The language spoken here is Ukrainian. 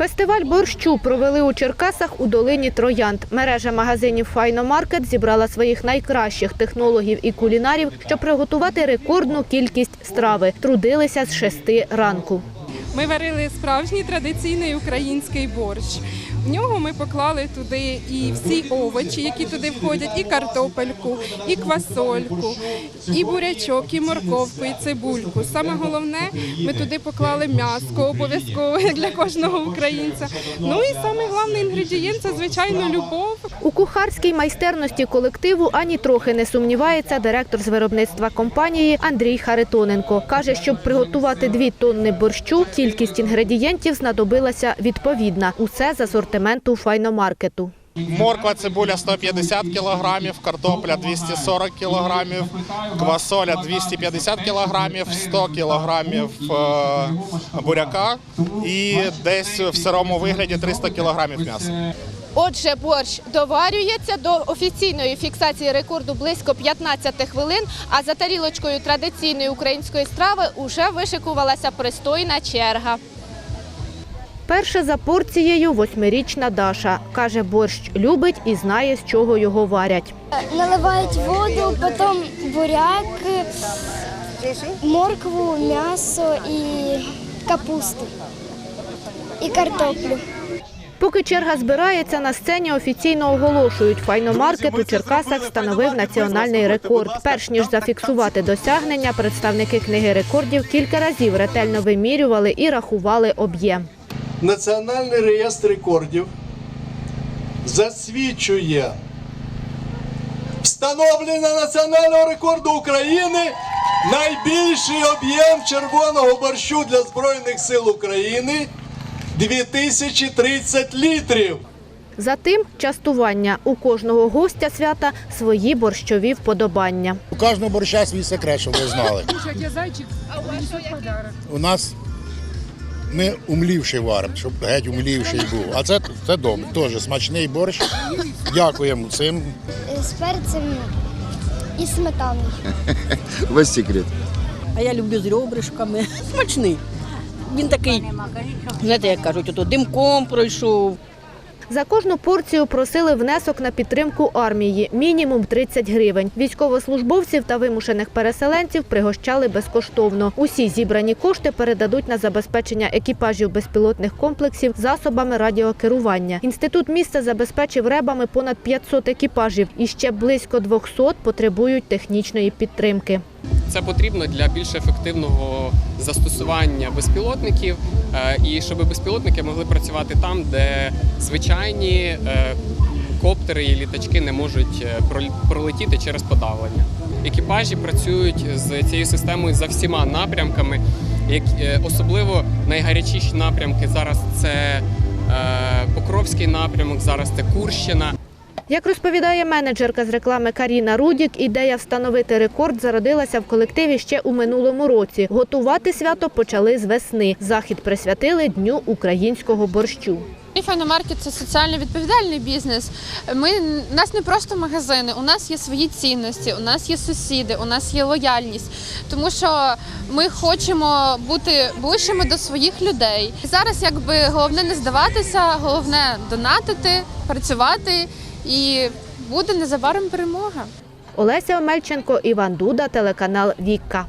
Фестиваль борщу провели у Черкасах у долині Троянд. Мережа магазинів Файномаркет зібрала своїх найкращих технологів і кулінарів, щоб приготувати рекордну кількість страви. Трудилися з шести ранку. Ми варили справжній традиційний український борщ. Нього ми поклали туди і всі овочі, які туди входять, і картопельку, і квасольку, і бурячок, і морковку, і цибульку. Саме головне, ми туди поклали м'яско, обов'язково для кожного українця. Ну і саме головний інгредієнт це звичайно любов. У кухарській майстерності колективу ані трохи не сумнівається директор з виробництва компанії Андрій Харитоненко. Каже, щоб приготувати дві тонни борщу, кількість інгредієнтів знадобилася відповідна. Усе з асортименту файномаркету. Морква, цибуля 150 кілограмів, картопля 240 кілограмів, квасоля 250 кілограмів, 100 кілограмів е, буряка і десь в сирому вигляді 300 кілограмів м'яса. Отже, борщ доварюється до офіційної фіксації рекорду близько 15 хвилин, а за тарілочкою традиційної української страви уже вишикувалася пристойна черга. Перша за порцією восьмирічна Даша. Каже, борщ любить і знає, з чого його варять. Наливають воду, потім буряк, моркву, м'ясо і капусту. І картоплю. Поки черга збирається, на сцені офіційно оголошують, файномаркет у Черкасах встановив національний рекорд. Перш ніж зафіксувати досягнення, представники книги рекордів кілька разів ретельно вимірювали і рахували об'єм. Національний реєстр рекордів засвідчує встановлення національного рекорду України найбільший об'єм червоного борщу для Збройних сил України 2030 літрів. Затим частування у кожного гостя свята свої борщові вподобання. У кожного борща свій секрет, щоб ви знали. У нас ми умлівший варимо, щоб геть умлівший був. А це, це дом, теж смачний борщ. Дякуємо цим. З перцем і сметаною. Весь секрет. А я люблю з ребришками. Смачний. Він такий, знаєте, як кажуть, ото димком пройшов. За кожну порцію просили внесок на підтримку армії – мінімум 30 гривень. Військовослужбовців та вимушених переселенців пригощали безкоштовно. Усі зібрані кошти передадуть на забезпечення екіпажів безпілотних комплексів засобами радіокерування. Інститут міста забезпечив ребами понад 500 екіпажів і ще близько 200 потребують технічної підтримки. Це потрібно для більш ефективного застосування безпілотників е, і щоб безпілотники могли працювати там, де звичайні е, коптери і літачки не можуть е, пролетіти через подавлення. Екіпажі працюють з цією системою за всіма напрямками. Особливо найгарячіші напрямки зараз це Покровський напрямок, зараз це Курщина. Як розповідає менеджерка з реклами Каріна Рудік, ідея встановити рекорд зародилася в колективі ще у минулому році. Готувати свято почали з весни. Захід присвятили Дню українського борщу. Файномаркет це соціально відповідальний бізнес. Ми у нас не просто магазини, у нас є свої цінності, у нас є сусіди, у нас є лояльність, тому що ми хочемо бути ближчими до своїх людей. Зараз якби головне не здаватися, головне донатити, працювати, і буде незабаром перемога. Олеся Омельченко, Іван Дуда, телеканал Вікка.